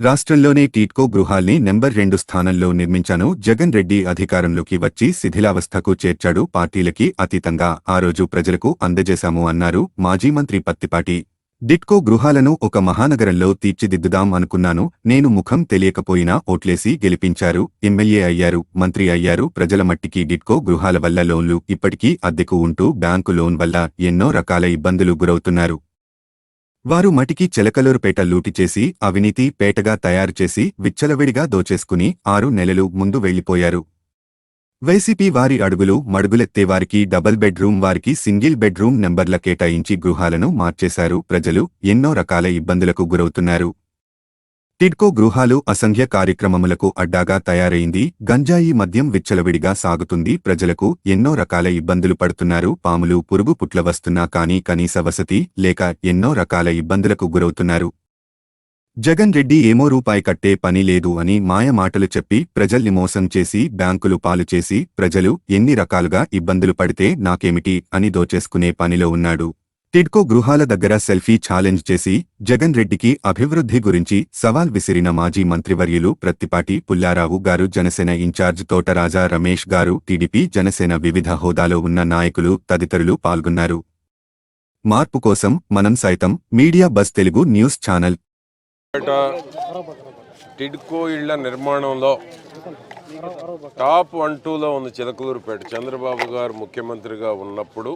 రాష్ట్రంలోనే టీట్కో గృహాల్ని నెంబర్ రెండు స్థానంలో నిర్మించాను. జగన్ రెడ్డి అధికారంలోకి వచ్చి శిథిలావస్థకు చేర్చాడు. పార్టీలకి అతీతంగా ఆ రోజు ప్రజలకు అందజేశాము అన్నారు మాజీ మంత్రి పత్తిపాటి. డిట్కో గృహాలను ఒక మహానగరంలో తీర్చిదిద్దుదాం అనుకున్నాను. నేను ముఖం తెలియకపోయినా ఓట్లేసి గెలిపించారు. ఎమ్మెల్యే అయ్యారు మంత్రి అయ్యారు. ప్రజల మట్టికి డిట్కో గృహాల వల్ల లోన్లు ఇప్పటికీ అద్దెకు ఉంటూ బ్యాంకు లోన్ వల్ల ఎన్నో రకాల ఇబ్బందులు గురవుతున్నారు. వారు మటికి చెలకలూరుపేట లూటి చేసి అవినీతి పేటగా తయారు చేసి విచ్చలవిడిగా దోచేసుకుని ఆరు నెలలు ముందు వెళ్ళిపోయారు వైసీపీ వారి అడుగులు మడుగులెత్తే వారికి డబుల్ బెడ్రూమ్ వారికి సింగిల్ బెడ్రూమ్ నెంబర్ల కేటాయించి గృహాలను మార్చేశారు ప్రజలు. ఎన్నో రకాల ఇబ్బందులకు గురవుతున్నారు. టిడ్కో గృహాలు అసంఖ్య కార్యక్రమములకు అడ్డాగా తయారైంది. గంజాయి మద్యం విచ్చలవిడిగా సాగుతుంది. ప్రజలకు ఎన్నో రకాల ఇబ్బందులు పడుతున్నారు. పాములు పురుగు పుట్ల వస్తున్నా కానీ కనీస వసతి లేక ఎన్నో రకాల ఇబ్బందులకు గురవుతున్నారు. జగన్ రెడ్డి ఏమో రూపాయి కట్టే పని లేదు అని మాయ మాటలు చెప్పి ప్రజల్ని మోసం చేసి బ్యాంకులు పాలు చేసి ప్రజలు ఎన్ని రకాలుగా ఇబ్బందులు పడితే నాకేమిటి అని దోచేసుకునే పనిలో ఉన్నాడు. టిడ్కో గృహాల దగ్గర సెల్ఫీ ఛాలెంజ్ చేసి జగన్ రెడ్డికి అభివృద్ధి గురించి సవాల్ విసిరిన మాజీ మంత్రివర్యులు ప్రత్తిపాటి పుల్లారావు గారు జనసేన ఇన్ఛార్జ్ తోటరాజా రమేష్ గారు టీడీపీ జనసేన వివిధ హోదాలో ఉన్న నాయకులు తదితరులు పాల్గొన్నారు. మార్పు కోసం మనం సైతం media bus Telugu news channel. TIDCO ఇళ్ళ నిర్మాణంలో టాప్ వన్ టూలో ఉంది చిలకలూరుపేట. చంద్రబాబు గారు ముఖ్యమంత్రిగా ఉన్నప్పుడు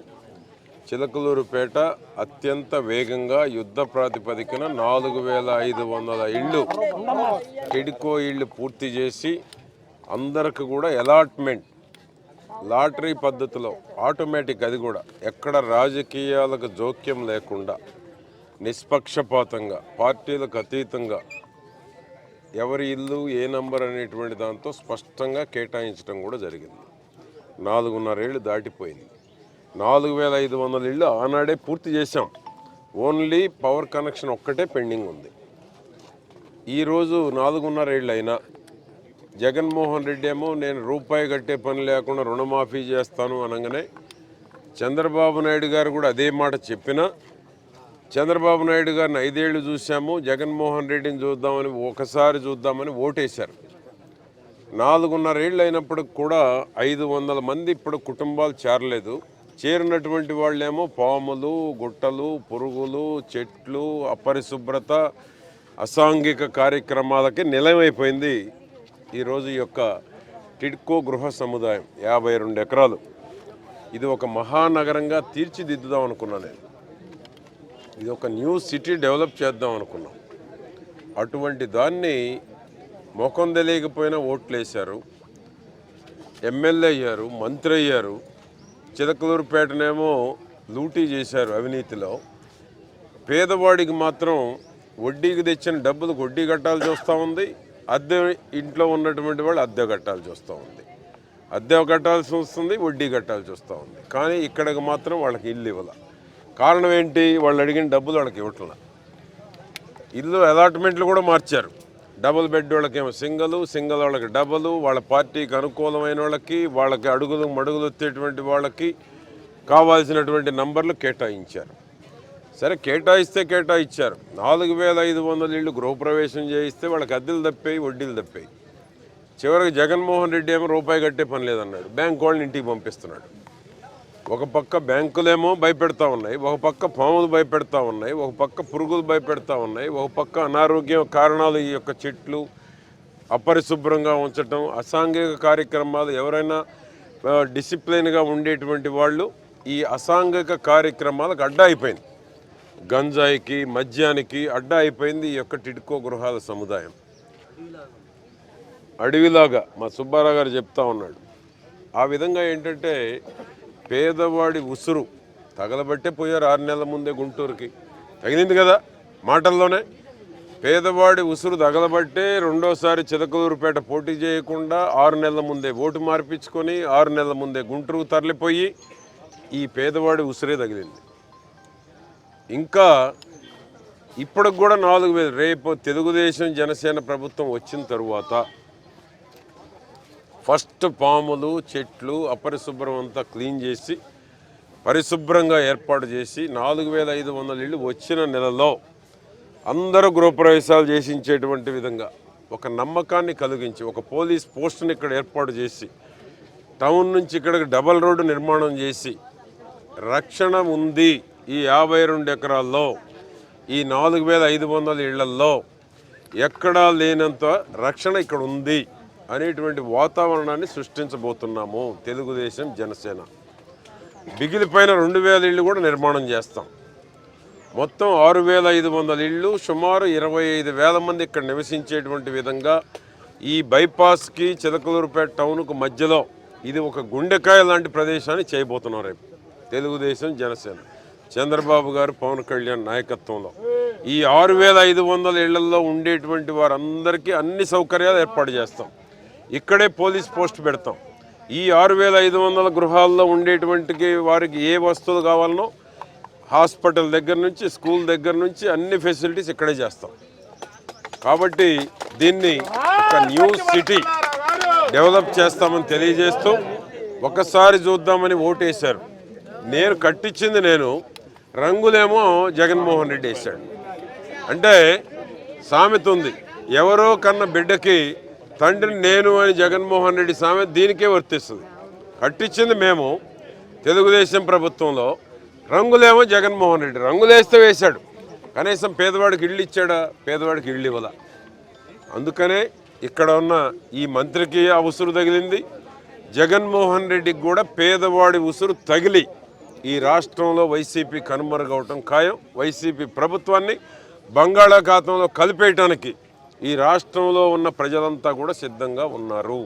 చిలకలూరుపేట అత్యంత వేగంగా యుద్ధ ప్రాతిపదికన నాలుగు వేల ఐదు వందల ఇళ్ళు టిడ్కో ఇళ్ళు పూర్తి చేసి అందరికి కూడా అలాట్మెంట్ లాటరీ పద్ధతిలో ఆటోమేటిక్ అది కూడా. ఎక్కడ రాజకీయాలకు జోక్యం లేకుండా నిష్పక్షపాతంగా పార్టీలకు అతీతంగా ఎవరి ఇల్లు ఏ నంబర్ అనేటువంటి దాంతో స్పష్టంగా కేటాయించడం కూడా జరిగింది. నాలుగున్నరేళ్ళు దాటిపోయింది. నాలుగు వేల ఐదు వందల ఇళ్ళు ఆనాడే పూర్తి చేశాం. ఓన్లీ పవర్ కనెక్షన్ ఒక్కటే పెండింగ్ ఉంది. ఈరోజు నాలుగున్నర ఏళ్ళు అయినా జగన్మోహన్ రెడ్డి ఏమో నేను రూపాయి కట్టే పని లేకుండా రుణమాఫీ చేస్తాను అనగానే చంద్రబాబు నాయుడు గారు కూడా అదే మాట చెప్పినా చంద్రబాబు నాయుడు గారిని ఐదేళ్ళు చూసాము జగన్మోహన్ రెడ్డిని చూద్దామని ఒకసారి చూద్దామని ఓటేశారు. నాలుగున్నర ఏళ్ళు అయినప్పటికి కూడా ఐదు వందల మంది ఇప్పుడు కుటుంబాలు చేరలేదు. చేరినటువంటి వాళ్ళేమో పాములు గుట్టలు పురుగులు చెట్లు అపరిశుభ్రత అసాంఘిక కార్యక్రమాలకి నిలయమైపోయింది ఈరోజు ఈ యొక్క టిడ్కో గృహ సముదాయం యాభై రెండు ఎకరాలు. ఇది ఒక మహానగరంగా తీర్చిదిద్దుదాం అనుకున్నాను నేను. ఇది ఒక న్యూ సిటీ డెవలప్ చేద్దాం అనుకున్నాం. అటువంటి దాన్ని ముఖం తెలియకపోయినా ఓట్లు వేశారు ఎమ్మెల్యే అయ్యారు మంత్రి అయ్యారు. చిదకలూరుపేటనేమో లూటీ చేశారు అవినీతిలో. పేదవాడికి మాత్రం వడ్డీకి తెచ్చిన డబ్బులకు వడ్డీ కట్టాల్సి వస్తూ ఉంది. అద్దె ఇంట్లో ఉన్నటువంటి వాళ్ళు అద్దె కట్టాల్సి వస్తూ ఉంది. అద్దె కట్టాల్సి వస్తుంది వడ్డీ కట్టాల్సి వస్తూ ఉంది. కానీ ఇక్కడికి మాత్రం వాళ్ళకి ఇల్లు ఇవ్వాల. కారణం ఏంటి? వాళ్ళు అడిగిన డబ్బులు వాళ్ళకి ఇవ్వట్లా. ఇల్లు అలాట్మెంట్లు కూడా మార్చారు. డబుల్ బెడ్ వాళ్ళకేమో సింగలు సింగల్ వాళ్ళకి డబుల్ వాళ్ళ పార్టీకి అనుకూలమైన వాళ్ళకి వాళ్ళకి అడుగులు మడుగులు వచ్చేటువంటి వాళ్ళకి కావాల్సినటువంటి నంబర్లు కేటాయించారు. సరే కేటాయిస్తే కేటాయించారు నాలుగు వేల ఐదు వందల ఇళ్ళు గృహప్రవేశం చేయిస్తే వాళ్ళకి అద్దెలు తప్పాయి వడ్డీలు తప్పాయి చివరికి జగన్మోహన్ రెడ్డి ఏమో రూపాయి కట్టే పని లేదన్నాడు. బ్యాంక్ వాళ్ళని ఇంటికి పంపిస్తున్నాడు. ఒక పక్క బ్యాంకులేమో భయపెడతా ఉన్నాయి ఒక పక్క పాములు భయపెడతా ఉన్నాయి ఒక పక్క పురుగులు భయపెడతా ఉన్నాయి ఒక పక్క అనారోగ్యం కారణాలు ఈ యొక్క చెట్లు అపరిశుభ్రంగా ఉంచటం అసాంఘిక కార్యక్రమాలు ఎవరైనా డిసిప్లిన్గా ఉండేటువంటి వాళ్ళు ఈ అసాంఘిక కార్యక్రమాలకు అడ్డా అయిపోయింది. గంజాయికి మద్యానికి అడ్డా అయిపోయింది ఈ యొక్క టిడ్కో గృహాల సముదాయం. అడవిలాగా మా సుబ్బారావు గారు చెప్తా ఉన్నాడు. ఆ విధంగా ఏంటంటే పేదవాడి ఉసురు తగలబట్టే పోయారు ఆరు నెలల ముందే గుంటూరుకి. తగిలింది కదా మాటల్లోనే? పేదవాడి ఉసురు తగలబట్టే రెండోసారి చిలకలూరుపేట పోటీ చేయకుండా ఆరు నెలల ముందే ఓటు మార్పించుకొని ఆరు నెలల ముందే గుంటూరుకు తరలిపోయి ఈ పేదవాడి ఉసురే తగిలింది. ఇంకా ఇప్పటికి కూడా నాలుగు వేలు రేపు తెలుగుదేశం జనసేన ప్రభుత్వం వచ్చిన తరువాత ఫస్ట్ పాములు చెట్లు అపరిశుభ్రం అంతా క్లీన్ చేసి పరిశుభ్రంగా ఏర్పాటు చేసి నాలుగు వేల ఐదు వందల ఇళ్ళు వచ్చిన నెలలో అందరూ గృహప్రవేశాలు చేసించేటువంటి విధంగా ఒక నమ్మకాన్ని కలిగించి ఒక పోలీస్ పోస్టుని ఇక్కడ ఏర్పాటు చేసి టౌన్ నుంచి ఇక్కడికి డబల్ రోడ్డు నిర్మాణం చేసి రక్షణ ఉంది ఈ యాభై రెండు ఎకరాల్లో ఈ నాలుగు వేల ఐదు వందల ఇళ్ళల్లో ఎక్కడా లేనంత రక్షణ ఇక్కడ ఉంది. అనేటువంటి వాతావరణాన్ని సృష్టించబోతున్నాము తెలుగుదేశం జనసేన. మిగిలిపోయిన రెండు వేల ఇళ్ళు కూడా నిర్మాణం చేస్తాం. మొత్తం ఆరు వేల ఐదు వందల ఇళ్ళు సుమారు ఇరవై ఐదు వేల మంది ఇక్కడ నివసించేటువంటి విధంగా ఈ బైపాస్కి చిలకలూరుపేట టౌన్కు మధ్యలో ఇది ఒక గుండెకాయ లాంటి ప్రదేశాన్ని చేయబోతున్నాం రేపు తెలుగుదేశం జనసేన. చంద్రబాబు గారు పవన్ కళ్యాణ్ నాయకత్వంలో ఈ ఆరు వేల ఐదు వందల ఇళ్ళలో ఉండేటువంటి వారందరికీ అన్ని సౌకర్యాలు ఏర్పాటు చేస్తాం. ఇక్కడే పోలీస్ పోస్ట్ పెడతాం. ఈ ఆరు వేల ఐదు వందల గృహాల్లో ఉండేటువంటి వారికి ఏ వస్తువులు కావాలనో హాస్పిటల్ దగ్గర నుంచి స్కూల్ దగ్గర నుంచి అన్ని ఫెసిలిటీస్ ఇక్కడే చేస్తాం. కాబట్టి దీన్ని ఒక న్యూ సిటీ డెవలప్ చేస్తామని తెలియజేస్తూ ఒకసారి చూద్దామని ఓటేశారు. నేను కట్టించింది నేను రంగులేమో జగన్మోహన్ రెడ్డి వేశాడు. అంటే సామెత ఉంది. ఎవరో కన్న బిడ్డకి తండ్రిని నేను అని జగన్మోహన్ రెడ్డి సామె దీనికే వర్తిస్తుంది. కట్టించింది మేము తెలుగుదేశం ప్రభుత్వంలో. రంగులేమో జగన్మోహన్ రెడ్డి. రంగులేస్తే వేశాడు. కనీసం పేదవాడికి ఇళ్ళు ఇచ్చాడా? పేదవాడికి ఇల్లు ఇవ్వాల. అందుకనే ఇక్కడ ఉన్న ఈ మంత్రికి ఆ ఉసురు తగిలింది. జగన్మోహన్ రెడ్డికి కూడా పేదవాడి ఉసురు తగిలి ఈ రాష్ట్రంలో వైసీపీ కనుమరుగవటం ఖాయం. వైసీపీ ప్రభుత్వాన్ని బంగాళాఖాతంలో కలిపేయటానికి ఈ రాష్ట్రంలో ఉన్న ప్రజలంతా కూడా సిద్ధంగా ఉన్నారు.